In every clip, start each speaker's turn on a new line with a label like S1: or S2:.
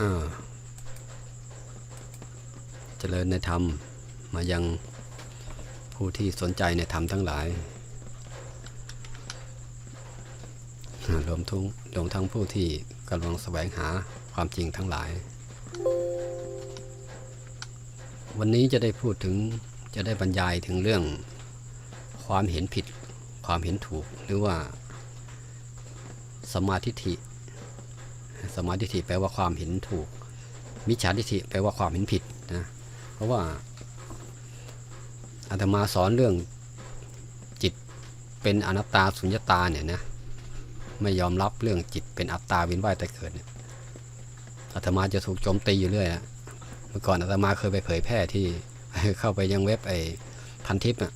S1: อ่าเจริญในธรรมมายังผู้ที่สนใจในธรรมทั้งหลายรวมทั้งรวมทั้งผู้ที่กำลังแสวงหาความจริงทั้งหลาย วันนี้จะได้พูดถึงจะได้บรรยายถึงเรื่องความเห็นผิด ความเห็นถูกหรือว่าสมาทิฏฐิ สมาทิฐิแปลว่าความเห็นถูก มิจฉาทิฏฐิแปลว่าความเห็นผิดนะเพราะว่าอาตมาสอนเรื่องจิตเป็นอนัตตาสุญญตาเนี่ยนะไม่ยอมรับเรื่องจิตเป็นอัตตาวินว่ายแต่เกิดเนี่ยอาตมาจะถูกโจมตีอยู่เรื่อยนะเมื่อก่อนอาตมาเคยไปเผยแพร่ที่เข้าไปยังเว็บไอ้พันทิปอะ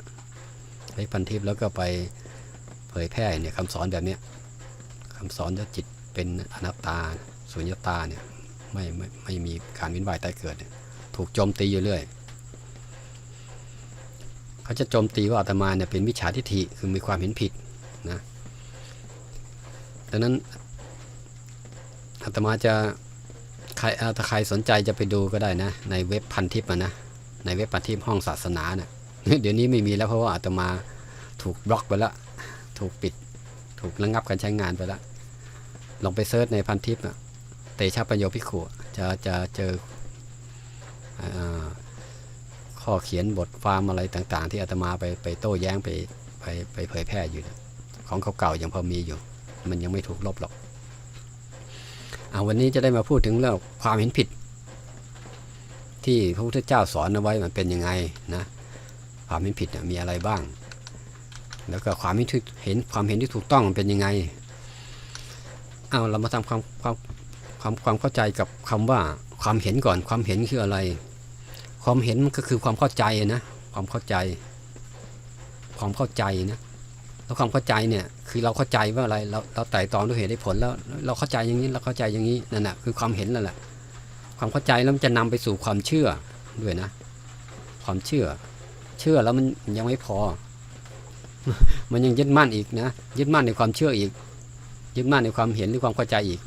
S1: ไอ้พันทิปแล้วก็ไปเผยแพร่เนี่ยคำสอนแบบเนี้ยคำสอนว่าจิตเป็นอนัตตา สุญญตาเนี่ยไม่ไม่ไม่มีการวินว่ายแต่เกิดเนี่ยถูกโจมตีอยู่เรื่อย เขาจะโจมตีว่าอาตมาเนี่ยเป็นมิจฉาทิฏฐิคือมีความเห็นผิดนะดังนั้นอาตมาจะใครอ่าถ้าใครสนใจจะไปดูก็ได้นะ ในเว็บพันทิปนะ ในเว็บพันทิปห้องศาสนาเนะ่ยเดี๋ยวนี้ไม่มีแล้วเพราะว่าอาตมาถูกบล็อกไปแล้วถูกปิด ถูกระงับการใช้งานไปแล้วลองไปเซิร์ชในพันทิปอะ เตชะปัญโยภิขุจะจะเจอข้อเขียนบทความอะไรต่าง ๆ ที่อาตมาไปไปโต้แย้งไปไปไปเผยแพร่อยู่ ของเก่าๆยังพอมีอยู่ มันยังไม่ถูกลบหรอกอาวันนี้จะได้มาพูดถึงเรื่องความเห็นผิด ที่พระพุทธเจ้าสอนเอาไว้มันเป็นยังไงนะความเห็นผิดมีอะไรบ้าง แล้วก็ความเห็นที่เห็นความเห็นที่ถูกต้องมันเป็นยังไงเอาเรามาทำความความ ความความเข้าใจกับคำว่าความเห็นก่อนความเห็นคืออะไร ความเห็นมันก็คือความเข้าใจนะความเข้าใจ ความเข้าใจนะแล้วความเข้าใจเนี่ยคือเราเข้าใจว่าอะไรเราเราไต่ตองด้วยเหตุด้ผลแล้วเราเข้าใจอย่างนี้เราเข้าใจอย่างนี้นั่นแหะคือความเห็นนั่นแหละความเข้าใจแล้วมันจะนำไปสู่ความเชื่อด้วยนะ ความเชื่อ เชื่อแล้วมันยังไม่พอ มันยังยึดมั่นอีกนะยึดมั่นในความเชื่ออีกยึดมั่นในความเห็นหรือความเข้าใจอีก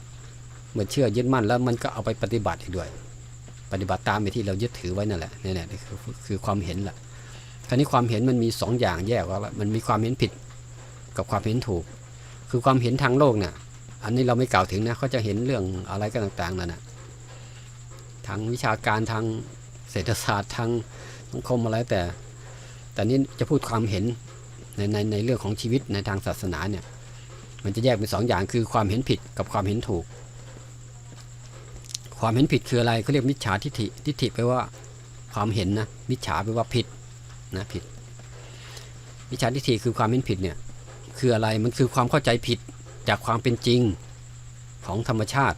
S1: เมื่อเชื่อยึดมั่นแล้วมันก็เอาไปปฏิบัติอีกด้วย ปฏิบัติตามไปที่เรายึดถือไว้นั่นแหละนี่แหละคือคือความเห็นแหละคราวนี้ความเห็นมันมีสองอย่างแยกว่ามันมีความเห็นผิดกับความเห็นถูก คือความเห็นทางโลกเนี่ยอันนี้เราไม่กล่าวถึงนะเขาจะเห็นเรื่องอะไรก็ต่างๆนั่นนะทางวิชาการทางเศรษฐศาสตร์ทางสังคมอะไรแต่ แต่นี้จะพูดความเห็นในในในเรื่องของชีวิตในทางศาสนาเนี่ยมันจะแยกเป็นสองอย่างคือความเห็นผิดกับความเห็นถูก ความเห็นผิดคืออะไรเขาเรียกมิจฉาทิฏฐิทิฏฐิแปลว่าความเห็นนะมิจฉาแปลว่าผิดนะผิด มิจฉาทิฏฐิคือความเห็นผิดเนี่ยคืออะไรมันคือความเข้าใจผิดจากความเป็นจริงของธรรมชาติ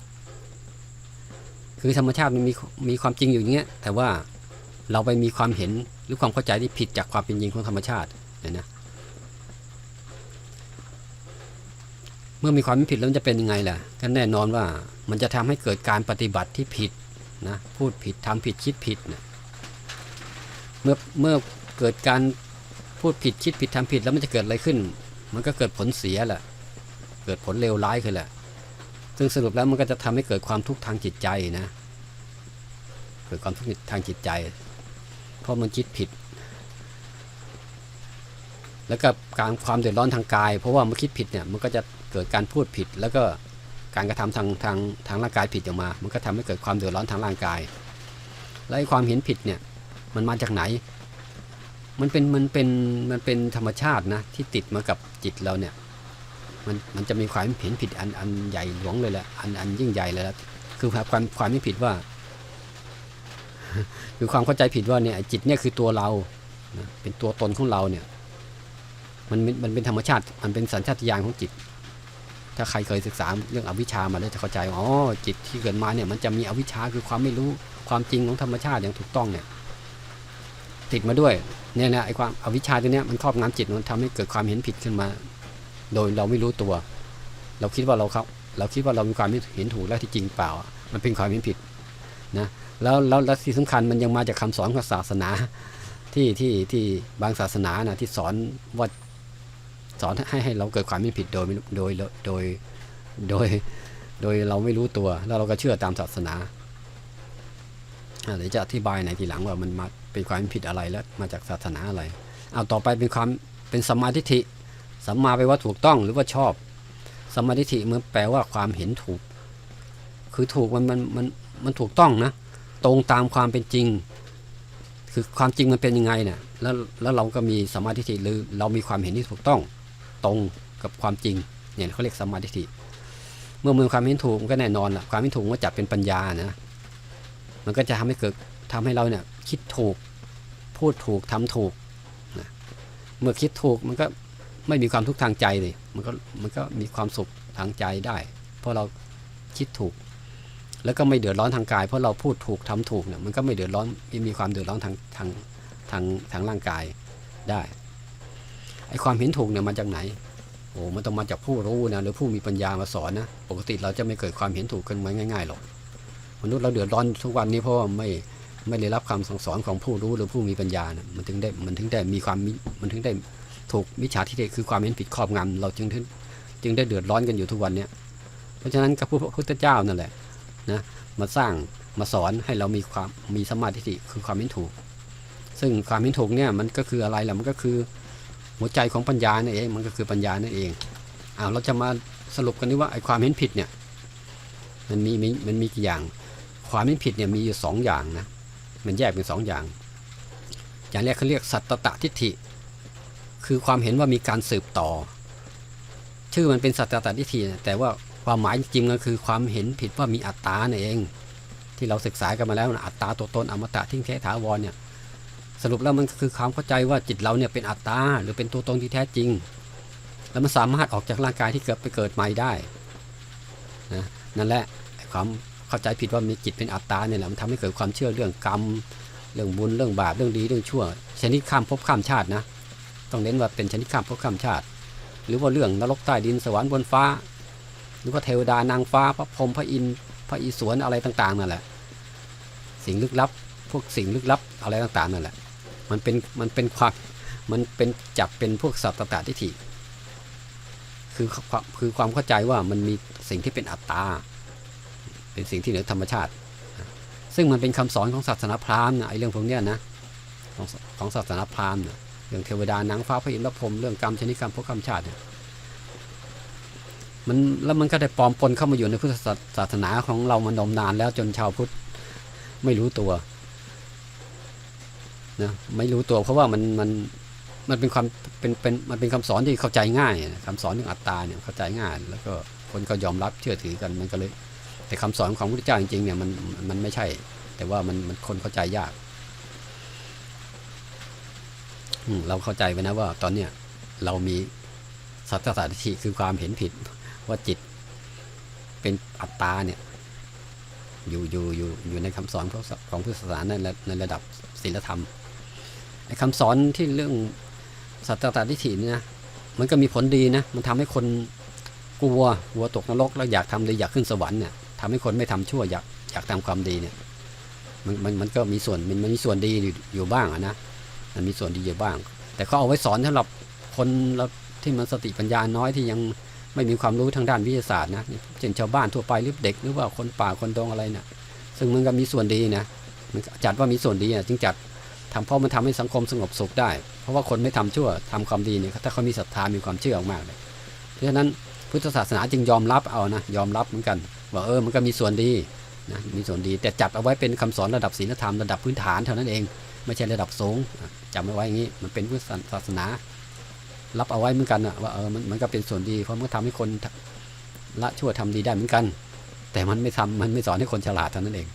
S1: คือธรรมชาติมันมีมีความจริงอยู่อย่างเงี้ยแต่ว่าเราไปมีความเห็นหรือความเข้าใจที่ผิดจากความเป็นจริงของธรรมชาติเนี่ยนะ เมื่อมีความผิดแล้วมันจะเป็นยังไงล่ะก็แน่นอนว่ามันจะทำให้เกิดการปฏิบัติที่ผิดนะพูดผิดทำผิดคิดผิดนะเมื่อเมื่อเกิดการพูดผิดคิดผิดทำผิดแล้วมันจะเกิดอะไรขึ้น มันก็เกิดผลเสียแหละเกิดผลเลวร้ายขึ้นแหละซึ่งสรุปแล้วมันก็จะทำให้เกิดความทุกข์ทางจิตใจนะเกิดความทุกข์ทางจิตใจ เพราะมันคิดผิด แล้วก็การความเดือดร้อนทางกาย เพราะว่ามันคิดผิดเนี่ยมันก็จะเกิดการพูดผิด แล้วก็การกระทำทางทางทางร่างกายผิดออกมา มันก็ทำให้เกิดความเดือดร้อนทางร่างกาย และความเห็นผิดเนี่ยมันมาจากไหน มันเป็นมันเป็นมันเป็นธรรมชาตินะที่ติดมากับจิตเราเนี่ยมันมันจะมีความเห็นผิดอันอันใหญ่หลวงเลยแหละอันอันยิ่งใหญ่เลยละคือความความไม่ผิดว่า คือความเข้าใจผิดว่าเนี่ยจิตเนี่ยคือตัวเราเป็นตัวตนของเราเนี่ย มันมันเป็นธรรมชาติ มันเป็นสัญชาตญาณของจิต ถ้าใครเคยศึกษาเรื่องอวิชามาแล้วจะเข้าใจอ๋อจิตที่เกิดมาเนี่ยมันจะมีอวิชชาคือความไม่รู้ความจริงของธรรมชาติอย่างถูกต้องเนี่ยติดมาด้วยเนี่ยนะไอ้ความอวิชชาตัวเนี้ยมันครอบงำจิตมันทำให้เกิดความเห็นผิดขึ้นมา โดยเราไม่รู้ตัว เราคิดว่าเราครับ เราคิดว่าเรามีความเห็นถูกแล้วที่จริงเปล่า มันเป็นความเห็นผิดนะแล้วแล้วแล้วที่สำคัญมันยังมาจากคำสอนของศาสนาที่ที่ที่บางศาสนานะที่สอนว่า สอนให้ให้เราเกิดความไม่ผิดโดยโดยโดยโดยโดยเราไม่รู้ตัว แล้วเราก็เชื่อตามศาสนาอาเดี๋ยวจะอธิบายในทีหลังว่ามันมาเป็นความผิดอะไรแล้วมาจากศาสนาอะไรเอาต่อไปเป็นความเป็นสัมมาทิฏฐิสัมมาแปว่าถูกต้องหรือว่าชอบสัมมาทิฏฐิมันแปลว่าความเห็นถูก คือถูกมันมันมันมันถูกต้องนะ ตรงตามความเป็นจริง คือความจริงมันเป็นยังไงเนี่ยแล้วแล้วเราก็มีสัมมาทิฏฐิหรือเรามีความเห็นที่ถูกต้อง ตรงกับความจริงเนี่ยเขาเรียกสัมมาทิฏฐิเมื่อมีความเห็นถูกมันก็แน่นอนละความเห็นถูกก็จัดเป็นปัญญานะมันก็จะทำให้เกิดทำให้เราเนี่ยคิดถูกพูดถูกทำถูกนะเมื่อคิดถูกมันก็ไม่มีความทุกข์ทางใจเลยมันก็มันก็มีความสุขทางใจได้ เพราะเราคิดถูก แล้วก็ไม่เดือดร้อนทางกาย เพราะเราพูดถูกทำถูกเนี่ยมันก็ไม่เดือดร้อนไม่มีความเดือดร้อนทางทางทางทางร่างกายได้ ไอความเห็นถูกเนี่ยมาจากไหนโอ้มันต้องมาจากผู้รู้นะหรือผู้มีปัญญามาสอนนะปกติเราจะไม่เกิดความเห็นถูกกันมาง่ายๆหรอกมนุษย์เราเดือดร้อนทุกวันนี้เพราะว่าไม่ไม่ได้รับคำสั่งสอนของผู้รู้หรือผู้มีปัญญานะมันถึงได้มันถึงได้มีความมิมันถึงได้ถูกมิจฉาทิฏฐิคือความเห็นผิดครอบงำเราจึงถึงจึงได้เดือดร้อนกันอยู่ทุกวันเนี้ยเพราะฉะนั้นกับพระพุทธเจ้านั่นแหละนะมาสร้างมาสอนให้เรามีความมีสมาธิคือความเห็นถูก ซึ่งความเห็นถูกเนี่ยมันก็คืออะไรล่ะมันก็คือ หัวใจของปัญญานั่นเองมันก็คือปัญญานั่นเองอ้าวเราจะมาสรุปกันดีว่าไอ้ความเห็นผิดเนี่ยมันมีมันมีกี่อย่าง ความเห็นผิดเนี่ยมีอยู่สองอย่างนะมันแยกเป็นสองอย่าง อย่างแรกเขาเรียกสัตตตทิฏฐิ คือความเห็นว่ามีการสืบต่อ ชื่อมันเป็นสัตตตทิฏฐิแต่ว่าความหมายจริงๆก็คือความเห็นผิดว่ามีอัตตาเนั่นเอง ที่เราศึกษากันมาแล้วนะอัตตาตัวตนอมตะทิ้งแท้ถาวรเนี่ย สรุปแล้วมันคือความเข้าใจว่าจิตเราเนี่ยเป็นอัตตาหรือเป็นตัวตนที่แท้จริง แล้วมันสามารถออกจากร่างกายที่เกิดไปเกิดใหม่ได้นะนั่นแหละความเข้าใจผิดว่ามีจิตเป็นอัตตาเนี่ยแหละมันทำให้เกิดความเชื่อเรื่องกรรม เรื่องบุญเรื่องบาปเรื่องดีเรื่องชั่ว ชนิดข้ามภพข้ามชาตินะต้องเน้นว่าเป็นชนิดข้ามภพข้ามชาติ หรือว่าเรื่องนรกใต้ดินสวรรค์บนฟ้า หรือว่าเทวดานางฟ้า พระพรหมพระอินทร์พระอิศวรอะไรต่างๆนั่นแหละ สิ่งลึกลับ พวกสิ่งลึกลับอะไรต่างๆนั่นแหละ มันเป็นมันเป็นความมันเป็นจับเป็นพวกสัตตตทิฏฐิคือความคือความเข้าใจว่ามันมีสิ่งที่เป็นอัตตา เป็นสิ่งที่เหนือธรรมชาติ ซึ่งมันเป็นคำสอนของศาสนาพราหมณ์นะไอ้เรื่องพวกเนี้ยนะของของศาสนาพราหมณ์นะเรื่องเทวดานางฟ้าพระอินทร์พระพรหมเรื่องกรรมชนิดกรรมพวกกรรมชาติเนี่ยมันแล้วมันก็ได้ปลอมปนเข้ามาอยู่ในพุทธศาสนาของเรามานมนานแล้วจนชาวพุทธไม่รู้ตัว นะไม่รู้ตัวเพราะว่ามันมันมันเป็นความเป็นเป็นมันเป็นคำสอนที่เข้าใจง่ายนะคำสอนเรื่องอัตตาเนี่ยเข้าใจง่าย แล้วก็คนก็ยอมรับเชื่อถือกันมันก็เลย แต่คำสอนของพระพุทธเจ้าจริงๆเนี่ยมันมันไม่ใช่ แต่ว่ามันมันคนเข้าใจยากเราเข้าใจไว้นะว่า ตอนเนี้ยเรามีสัตตตทิฏฐิคือความเห็นผิดว่าจิตเป็นอัตตาเนี่ยอยู่อยู่อยู่อยู่ในคำสอนของพุทธศาสนาในระดับศีลธรรม คำสอนที่เรื่องสัตตตทิฏฐิเนี่ยนะมันก็มีผลดีนะ มันทำให้คนกลัวกลัวตกนรกแล้วอยากทำดีอยากขึ้นสวรรค์เนี่ยทำให้คนไม่ทำชั่วอยากอยากทำความดีเนี่ยมันมันมันก็มีส่วนมันมันมีส่วนดีอยู่อยู่บ้างอะนะมันมีส่วนดีอยู่บ้าง แต่เขาเอาไว้สอนสำหรับคนเราที่มันสติปัญญาน้อยที่ยังไม่มีความรู้ทางด้านวิทยาศาสตร์นะเช่นชาวบ้านทั่วไปหรือเด็กหรือว่าคนป่าคนดงอะไรเนี่ยซึ่งมันก็มีส่วนดีนะมันจัดว่ามีส่วนดีอะจึงจัด ทำเพราะมันทำให้สังคมสงบสุขได้ เพราะว่าคนไม่ทำชั่วทำความดีเนี่ยถ้าเขามีศรัทธามีความเชื่อมากเลย เพราะฉะนั้นพุทธศาสนาจึงยอมรับเอานะยอมรับเหมือนกันว่าเออมันก็มีส่วนดีนะมีส่วนดีแต่จัดเอาไว้เป็นคำสอนระดับศีลธรรมระดับพื้นฐานเท่านั้นเอง ไม่ใช่ระดับสูงจำไว้ไว้อย่างนี้มันเป็นพุทธศาสนา รับเอาไว้เหมือนกันนะว่าเออมันมันก็เป็นส่วนดีเพราะมันทำให้คนละชั่วทำดีได้เหมือนกัน แต่มันไม่ทำมันไม่สอนให้คนฉลาดเท่านั้นเอง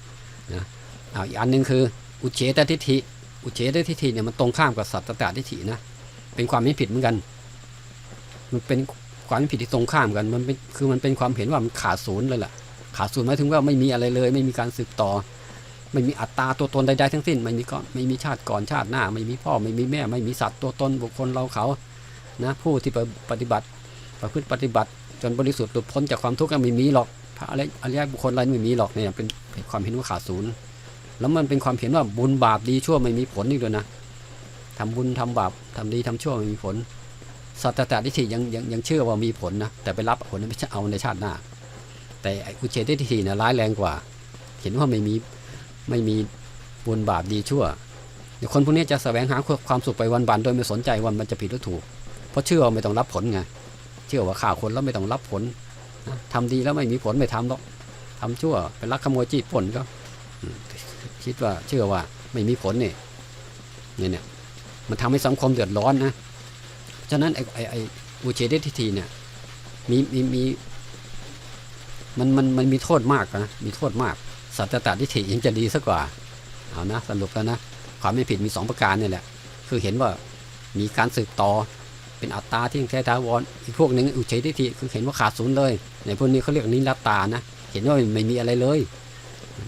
S1: นะเอาอีกอันหนึงคืออุเฉตทิฏฐิ อุเฉตทิฏฐิเนี่ยมันตรงข้ามกับสัตตตทิฏฐินะเป็นความไม่ผิดเหมือนกัน มันเป็นความไม่ผิดที่ตรงข้ามกัน มันเป็นคือมันเป็นความเห็นว่ามันขาดศูนย์เลยแหละขาดศูนย์หมายถึงว่าไม่มีอะไรเลย ไม่มีการสืบต่อ ไม่มีอัตตาตัวตนใดๆทั้งสิ้น ไม่มีก็ไม่มีชาติก่อนชาติหน้า ไม่มีพ่อไม่มีแม่ ไม่มีสัตว์ตัวตนบุคคลเราเขานะผู้ที่ปฏิบัติประพฤติปฏิบัติ จนบริสุทธิ์หลุดพ้นจากความทุกข์ก็ไม่มีหรอกพระอะไรอริยบุคคลอะไรไม่มีหรอกเนี่ยเป็นความเห็นว่าขาดศูนย์ แล้วมันเป็นความเห็นว่าบุญบาปดีชั่วไม่มีผลอีกด้วยนะทำบุญทำบาปทำดีทำชั่วไม่มีผลสัตตตทิฏฐิยังยังยังเชื่อว่ามีผลนะแต่ไปรับผลไม่ใช่เอาในชาติหน้า แต่อุเฉตทิฏฐิเนี่ยร้ายแรงกว่า เห็นว่าไม่มีไม่มีบุญบาปดีชั่วคนพวกนี้จะแสวงหาความสุขไปวันๆโดยไม่สนใจว่ามันจะผิดหรือถูก เพราะเชื่อว่าไม่ต้องรับผลไงเชื่อว่าฆ่าคนแล้วไม่ต้องรับผลนะทำดีแล้วไม่มีผลไม่ทำหรอกทำชั่วไปลักขโมยจี้ปล้นก็ คิดว่าเชื่อว่าไม่มีผลเนี่ยเนี่ยเนี่ยมันทำให้สังคมเดือดร้อนนะฉะนั้นไอ้ไอ้ไอ้อุเฉททิฏฐิเนี่ยมีมีมีมันมันมันมีโทษมากนะมีโทษมาก สัจตตทิฏฐิยังจะดีสักกว่าเอานะสรุปแล้วนะความไม่ผิดมีสองประการเนี่ยแหละ คือเห็นว่ามีการสืบต่อเป็นอัตตาที่แท้ท้าวรอีกพวกหนึ่งอุเฉททิฏฐิคือเห็นว่าขาดศูนย์เลยในพวกนี้เขาเรียกนิรัตตานะ เห็นว่าไม่มีอะไรเลย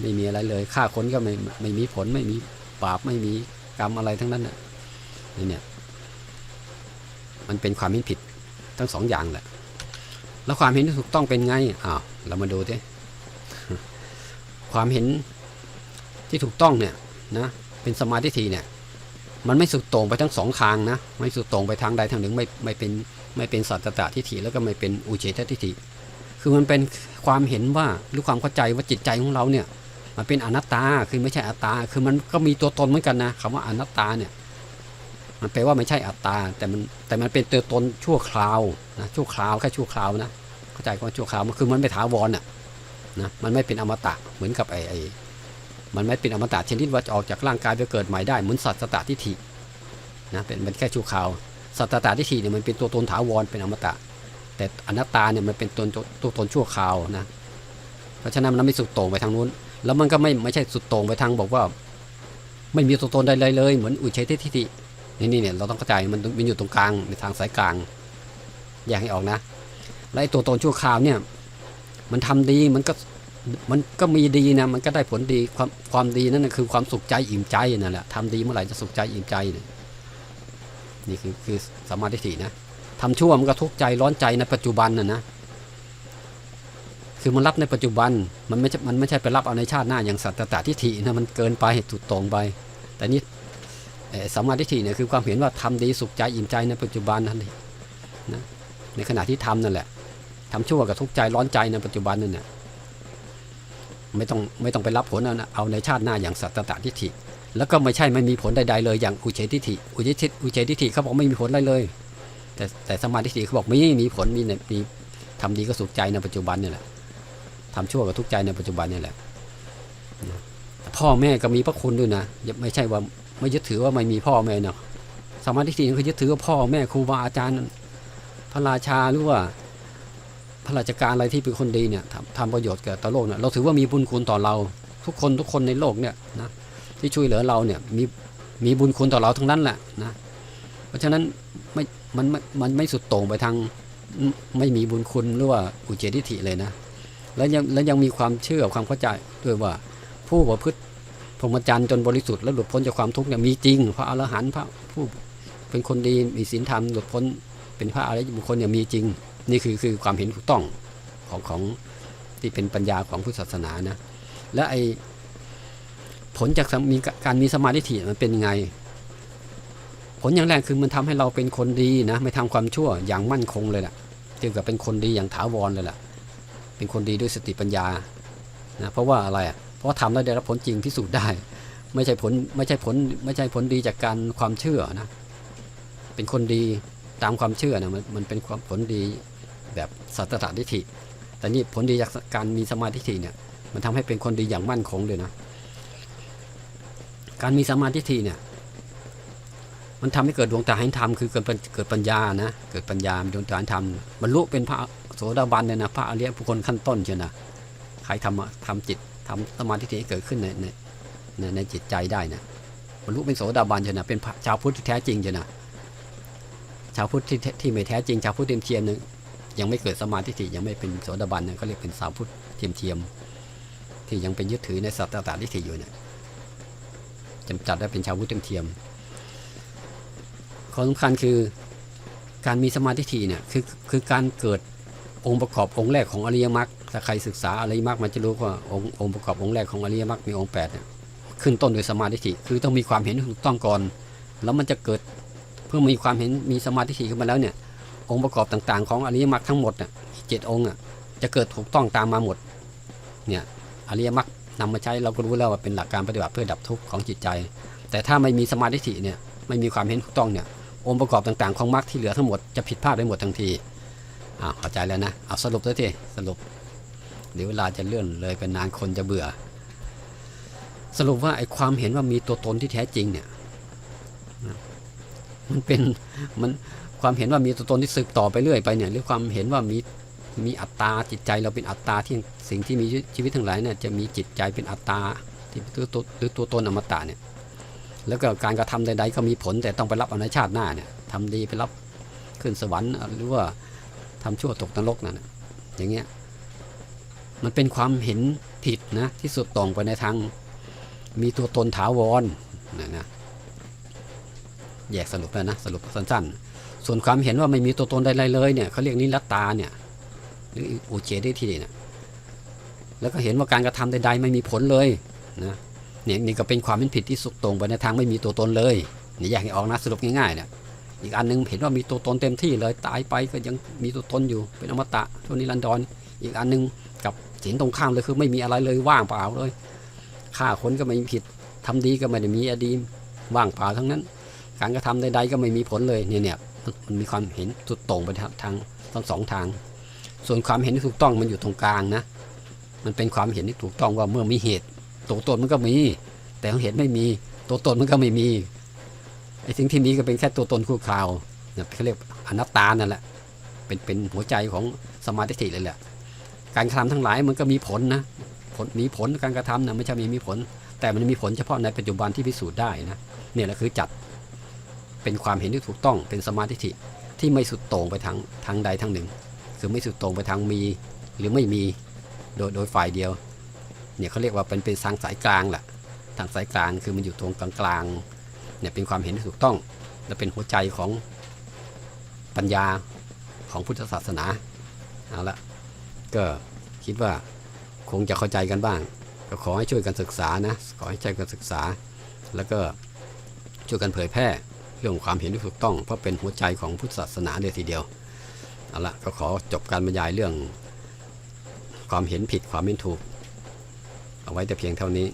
S1: ไม่มีอะไรเลยฆ่าคนก็ไม่ไม่มีผลไม่มีบาปไม่มีกรรมอะไรทั้งนั้นน่ะนี่เนี่ยมันเป็นความเห็นผิดทั้งสองอย่างแหละ แล้วความเห็นที่ถูกต้องเป็นไงอ้าวเรามาดูสิความเห็นที่ถูกต้องเนี่ยนะเป็นสมาธิทีเนี่ยมันไม่สุดโต่งไปทั้งสองทางนะไม่สุดโต่งไปทางใดทางหนึ่งไม่ไม่เป็นไม่เป็นสัตตตทิฏฐิแล้วก็ไม่เป็นอุเฉททิฏฐิคือมันเป็นความเห็นว่าหรือความเข้าใจว่าจิตใจของเราเนี่ย มันเป็นอนัตตาคือไม่ใช่อัตตา คือมันก็มีตัวตนเหมือนกันนะคำว่าอนัตตาเนี่ยมันแปลว่าไม่ใช่อัตตา แต่มันแต่มันเป็นตัวตนชั่วคราวนะชั่วคราวแค่ชั่วคราวนะเข้าใจว่าชั่วคราวมันคือมันไม่ถาวรน่ะนะมันไม่เป็นอมตะเหมือนกับไอ้ไอ้มันไม่เป็นอมตะชนิดว่าจะออกจากร่างกายไปเกิดใหม่ได้เหมือนสัตว์สตทิฏฐินะเป็นมันแค่ชั่วคราวสัตตตทิฏฐิเนี่ยมันเป็นตัวตนถาวรเป็นอมตะ แต่อนัตตาเนี่ยมันเป็นตัวตัวตนชั่วคราวนะเพราะฉะนั้นมันไม่สุดโต่งไปทางนู้น แล้วมันก็ไม่ไม่ใช่สุดโต่งไปทางบอกว่า ไม่มีตัวตนใดเลยเลยเหมือนอุเฉททิฏฐินี่นี่เนี่ยเราต้องเข้าใจมันมันอยู่ตรงกลางในทางสายกลางแยกให้ออกนะ และไอ้ตัวตนชั่วคราวเนี่ย มันทำดีมันก็มันก็มีดีนะมันก็ได้ผลดีความความดีนั่นนะคือความสุขใจอิ่มใจนั่นแหละทำดีเมื่อไหร่จะสุขใจอิ่มใจเนี่ยนี่คือคือสมาธินะทำชั่วมันก็ทุกข์ใจร้อนใจในปัจจุบันน่ะนะ คือมันรับในปัจจุบันมันไม่ใช่มันไม่ใช่ไปรับเอาในชาติหน้าอย่างสัตตตทิฏฐินะมันเกินไปถูกตรงไป แต่นี่สัมมาทิฏฐิเนี่ยคือความเห็นว่าทำดีสุขใจอิ่มใจในปัจจุบันนั่นเองนะในขณะที่ทำนั่นแหละทำชั่วกับทุกข์ใจร้อนใจในปัจจุบันนั่นแหละไม่ต้องไม่ต้องไปรับผลเอาเอาในชาติหน้าอย่างสัตตตทิฏฐิ แล้วก็ไม่ใช่ไม่มีผลใดๆเลยอย่างอุเฉทิฏฐิอุเฉทิอุเฉทิฏฐิเขาบอกไม่มีผลอะไรเลย แต่แต่สมาธิถี่เขาบอกไม่มีผลมีมีทำดีก็สุขใจในปัจจุบันนี่แหละ ทำชั่วก็ทุกใจในปัจจุบันนี่แหละพ่อแม่ก็มีพระคุณด้วยนะยไม่ใช่ว่าไม่ยึดถือว่าไม่มีพ่อแม่เนาะสมาธิถี่เขายึดถือว่าพ่อแม่ครูบาอาจารย์ พระราชาหรือว่าพระราชการอะไรที่เป็นคนดีเนี่ยทำทำประโยชน์แก่ต่อโลกเนี่ยเราถือว่ามีบุญคุณต่อเรา ทุกคนทุกคนในโลกเนี่ยนะที่ช่วยเหลือเราเนี่ยมีมีบุญคุณต่อเราทั้งนั้นแหละนะเพราะฉะนั้นไม่มันไม่มันไม่สุดโต่งไปทางไม่มีบุญคุณหรือว่าอุเฉทิฐิเลยนะ แล้วยังแล้วยังมีความเชื่อความเข้าใจด้วยว่า ผู้ประพฤติพรหมจรรย์จนบริสุทธิ์และหลุดพ้นจากความทุกข์เนี่ยมีจริง พระอรหันต์พระผู้เป็นคนดีมีศีลธรรมหลุดพ้น เป็นพระอริยบุคคลเนี่ยมีจริง นี่คือคือความเห็นถูกต้องของของที่เป็นปัญญาของพุทธศาสนานะและไอผลจากมีการมีสมาธิมันเป็นยังไง ผลอย่างแรกคือมันทำให้เราเป็นคนดีนะไม่ทำความชั่วอย่างมั่นคงเลยแหละเทียบกับเป็นคนดีอย่างถาวรเลยแหละ เป็นคนดีด้วยสติปัญญานะเพราะว่าอะไรอะเพราะว่าทำแล้วได้รับผลจริงพิสูจน์ได้ ไม่ใช่ผลไม่ใช่ผลไม่ใช่ผลดีจากการความเชื่อนะเป็นคนดีตามความเชื่อนะมันมันเป็นความผลดีแบบสัตตตทิฏฐิแต่นี่ผลดีจากการมีสมาธิเนี่ยมันทำให้เป็นคนดีอย่างมั่นคงเลยนะการมีสมาธิเนี่ยมันทำให้เกิดดวงตาเห็นธรรมคือเกิดปัญเกิดปัญญานะเกิดปัญญาดวงตาเห็นธรรมบรรลุเป็นพระ โสดาบันเนี่ยนะพระอริยบุคคลขั้นต้นเชียวนะใครทำทำจิตทำสมาธิให้เกิดขึ้นในในในในจิตใจได้นะบรรลุเป็นโสดาบันเชียวนะเป็นพระชาวพุทธที่แท้จริงเชียวนะชาวพุทธที่ที่ไม่แท้จริงชาวพุทธเทียมเทียมนึงยังไม่เกิดสมาธิยังไม่เป็นโสดาบันเนี่ยเขาเรียกเป็นสาวพุทธเทียมเทียม ที่ยังเป็นยึดถือในสัตตตทิฏฐิอยู่เนี่ยจำจัดได้เป็นชาวพุทธเทียมเทียมข้อสำคัญคือการมีสมาธิเนี่ยคือคือการเกิด องค์ประกอบองค์แรกของอริยมรรคถ้าใครศึกษาอริยมรรคมันจะรู้ว่าองค์องค์ประกอบองค์แรกของอริยมรรคมีองค์แปดเนี่ยขึ้นต้นโดยสมาธิคือต้องมีความเห็นถูกต้องก่อน แล้วมันจะเกิดเพื่อมีความเห็นมีสมาธิขึ้นมาแล้วเนี่ยองค์ประกอบต่างๆ ของอริยมรรคทั้งหมดเนี่ยเจ็ดองค์อะจะเกิดถูกต้องตามมาหมดเนี่ยอริยมรรคนำมาใช้เราก็รู้แล้วว่าเป็นหลักการปฏิบัติเพื่อดับทุกข์ของจิตใจ แต่ถ้าไม่มีสมาธิเนี่ยไม่มีความเห็นถูกต้องเนี่ยองค์ประกอบต่างๆ ของมรรคที่เหลือทั้งหมดจะผิดพลาดไปหมดทันที อ้าวเข้าใจแล้วนะเอาสรุปเลยทีสรุปเดี๋ยวเวลาจะเลื่อนเลยเป็นนานคนจะเบื่อ สรุปว่าไอ้ความเห็นว่ามีตัวตนที่แท้จริงเนี่ยมันเป็นมันความเห็นว่ามีตัวตนที่สืบต่อไปเรื่อยไปเนี่ยหรือความเห็นว่ามีมีอัตตาจิตใจเราเป็นอัตตาที่สิ่งที่มีชีวิตทั้งหลายเนี่ยจะมีจิตใจเป็นอัตตาที่ตัวตัวหรือตัวตนอมตะเนี่ยแล้วก็การกระทำใดๆก็มีผลแต่ต้องไปรับอาในชาติหน้าเนี่ยทำดีไปรับขึ้นสวรรค์หรือว่า ทำชั่วตกนรกนั่นน่ะอย่างเงี้ยมันเป็นความเห็นผิดนะที่สุดตรงไปในทางมีตัวตนถาวรนะนะแยกสรุปแล้วนะสรุปสั้นๆ ส่วนความเห็นว่าไม่มีตัวตนใดๆเลยเนี่ยเขาเรียกนิรัตตาเนี่ยหรืออุเฉได้ที่เนี่ยแล้วก็เห็นว่าการกระทำใด ๆ ไม่มีผลเลยนะเนี่ยนี่ก็เป็นความเป็นผิดที่สุดตรงไปในทางไม่มีตัวตนเลยนี่แยกให้ออกนะสรุปง่ายๆเนี่ย อีกอันหนึงเห็นว่ามีตัวตนเต็มที่เลยตายไปก็ยังมีตัวตนอยู่เป็นอมตะช่วนิรันดรอีกอันหนึงกับเห็นตรงข้ามเลยคือไม่มีอะไรเลยว่างเปล่าเลยฆ่าคนก็ไม่มีผิดทำดีก็ไม่ได้มีอดีมว่างเปล่าทั้งนั้น การกระทำใดๆก็ไม่มีผลเลยเนี่ยเนี่ยมันมีความเห็นสุดต่งไปทางทั้งสองทาง ส่วนความเห็นที่ถูกต้องมันอยู่ตรงกลางนะมันเป็นความเห็นที่ถูกต้องว่าเมื่อมีเหตุตัวตนมันก็มี แต่เหตุไม่มีตัวตนมันก็ไม่มี ไอ้สิ่งที่มีก็เป็นแค่ตัวตนคู่คราวเนี่ยเขาเรียกอนัตตานั่นแหละเป็นเป็นหัวใจของสมาธิเลยแหละ การกระทำทั้งหลายมันก็มีผลนะผลมีผลการกระทำนะไม่ใช่มีมีผล แต่มันมีผลเฉพาะในปัจจุบันที่พิสูจน์ได้นะเนี่ยแหละคือจัดเป็นความเห็นที่ถูกต้องเป็นสมาธิที่ไม่สุดโต่งไปทางทางใดทางหนึ่ง คือไม่สุดโต่งไปทางมีหรือไม่มีโดยโดยฝ่ายเดียวเนี่ยเขาเรียกว่าเป็นเป็นทางสายกลางแหละทางสายกลางคือมันอยู่ตรงกลางกลางๆ เนี่ยเป็นความเห็นที่ถูกต้อง และเป็นหัวใจของปัญญาของพุทธศาสนาเอาละก็คิดว่าคงจะเข้าใจกันบ้าง ก็ขอให้ช่วยกันศึกษานะขอให้ช่วยกันศึกษา แล้วก็ช่วยกันเผยแพร่เรื่องความเห็นที่ถูกต้อง เพราะเป็นหัวใจของพุทธศาสนาเลยทีเดียวเอาละก็ขอจบการบรรยายเรื่องความเห็นผิดความเห็นถูก เอาไว้แต่เพียงเท่านี้